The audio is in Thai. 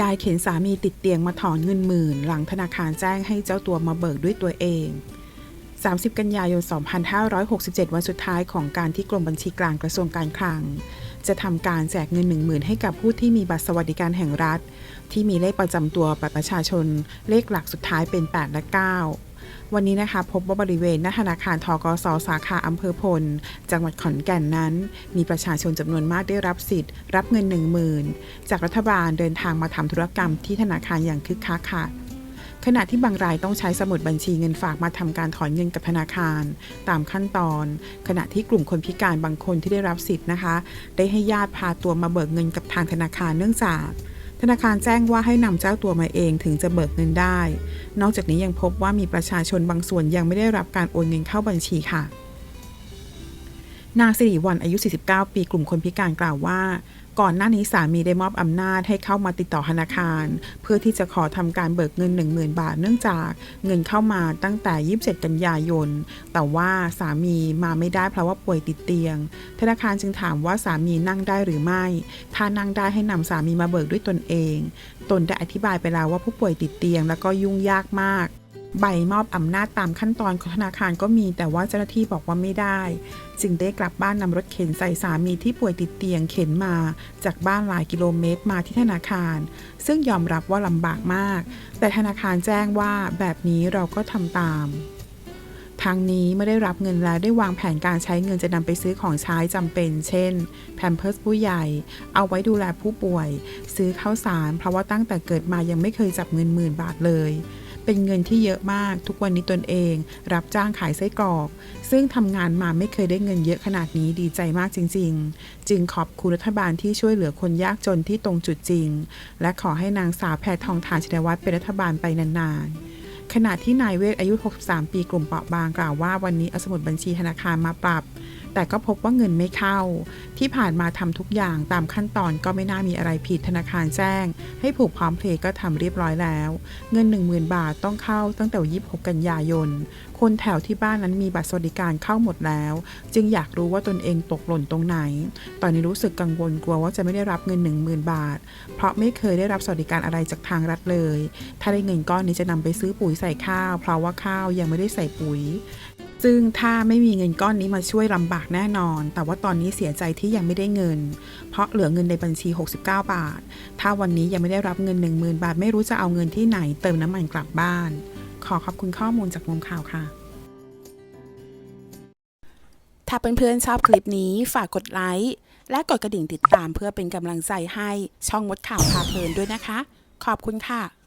ยายเข็นสามีติดเตียงมาถอนเงินหมื่น หลังธนาคารแจ้งให้เจ้าตัวมาเบิกด้วยตัวเอง 30 กันยายน 2567 วันสุดท้ายของการที่กรมบัญชีกลางกระทรวงการคลัง จะทำการแจกเงิน 1 0,000 ให้กับผู้ที่มีบัตรสวัสดิการแห่งรัฐ ที่มีเลขประจำตัวบัตรประชาชน เลขหลักสุดท้ายเป็น 8 และ 9 วันนี้นะคะพบว่าบริเวณหน้าธนาคารทกสสาขาอำเภอพล จังหวัดขอนแก่นนั้น มีประชาชนจำนวนมากได้รับสิทธิ์ รับเงิน 1 0,000 จากรัฐบาลเดินทางมาทำธุรกรรมที่ธนาคารอย่างคึกคักค่ะขณะที่บางรายต้องใช้สมุดบัญชีเงินฝากมาทำการถอนเงินกับธนาคาร ตามขั้นตอน ขณะที่กลุ่มคนพิการบางคนที่ได้รับสิทธิ์นะคะ ได้ให้ญาติพาตัวมาเบิกเงินกับทางธนาคารเนื่องจาก ธนาคารแจ้งว่าให้นำเจ้าตัวมาเองถึงจะเบิกเงินได้ นอกจากนี้ยังพบว่ามีประชาชนบางส่วนยังไม่ได้รับการโอนเงินเข้าบัญชีค่ะ นางสิริวัลอายุ 49 ปีกลุ่มคนพิการกล่าวว่า ก่อนหน้านี้สามีได้มอบอำนาจให้เข้ามาติดต่อธนาคาร เพื่อที่จะขอทำการเบิกเงิน 10,000 บาท เนื่องจากเงินเข้ามาตั้งแต่ 27 กันยายน แต่ว่าสามีมาไม่ได้เพราะว่าป่วยติดเตียง ธนาคารจึงถามว่าสามีนั่งได้หรือไม่ ถ้านั่งได้ให้นำสามีมาเบิกด้วยตนเอง ตนได้อธิบายไปแล้วว่าผู้ป่วยติดเตียง แล้วก็ยุ่งยากมาก ใบมอบอำนาจตามขั้นตอนของธนาคารก็มี แต่ว่าเจ้าหน้าที่บอกว่าไม่ได้ จึงได้กลับบ้านนำรถเข็นใส่สามีที่ป่วยติดเตียงเข็นมา จากบ้านหลายกิโลเมตรมาที่ธนาคาร ซึ่งยอมรับว่าลำบากมาก แต่ธนาคารแจ้งว่าแบบนี้เราก็ทำตามทางนี้เมื่อได้รับเงินแล้วได้วางแผนการใช้เงินจะนำไปซื้อของใช้จำเป็น เช่น แพมเพิร์สผู้ใหญ่ เอาไว้ดูแลผู้ป่วย ซื้อข้าวสาร เพราะว่าตั้งแต่เกิดมายังไม่เคยจับเงินหมื่นบาทเลย เป็นเงินที่เยอะมาก ทุกวันนี้ตนเอง รับจ้างขายไส้กรอก ซึ่งทำงานมาไม่เคยได้เงินเยอะขนาดนี้ดีใจมากจริง ๆ จึงขอบคุณรัฐบาลที่ช่วยเหลือคนยากจนที่ตรงจุดจริง และขอให้นางสาวแพทองทานชินวัตรเป็นรัฐบาลไปนานๆ ขณะที่นายเวทอายุ 63 ปีกลุ่มเปราะบางกล่าวว่าวันนี้เอาสมุดบัญชีธนาคารมาปรับ แต่ก็พบว่าเงินไม่เข้า ที่ผ่านมาทำทุกอย่างตามขั้นตอนก็ไม่น่ามีอะไรผิดธนาคารแจ้ง ให้ผูกพร้อมเพลย์ก็ทำเรียบร้อยแล้ว เงิน 10,000 บาทต้องเข้าตั้งแต่26กันยายน คนแถวที่บ้านนั้นมีบัตรสวัสดิการเข้าหมดแล้ว จึงอยากรู้ว่าตนเองตกหล่นตรงไหน ตอนนี้รู้สึกกังวลกลัวว่าจะไม่ได้รับเงิน 10,000 บาท เพราะไม่เคยได้รับสวัสดิการอะไรจากทางรัฐเลย ถ้าได้เงินก้อนนี้จะนำไปซื้อปุ๋ยใส่ข้าว เพราะว่าข้าวยังไม่ได้ใส่ปุ๋ย ซึ่งถ้าไม่มีเงินก้อนนี้มาช่วยลำบากแน่นอน แต่ว่าตอนนี้เสียใจที่ยังไม่ได้เงิน เพราะเหลือเงินในบัญชี 69 บาท ถ้าวันนี้ยังไม่ได้รับเงิน 10,000 บาท ไม่รู้จะเอาเงินที่ไหนเติมน้ำมันกลับบ้าน ขอขอบคุณข้อมูลจากมุมข่าวค่ะ ถ้าเพื่อนๆชอบคลิปนี้ฝากกดไลค์และกดกระดิ่งติดตามเพื่อเป็นกำลังใจให้ช่องมดข่าวพาเพลินด้วยนะคะ ขอบคุณค่ะ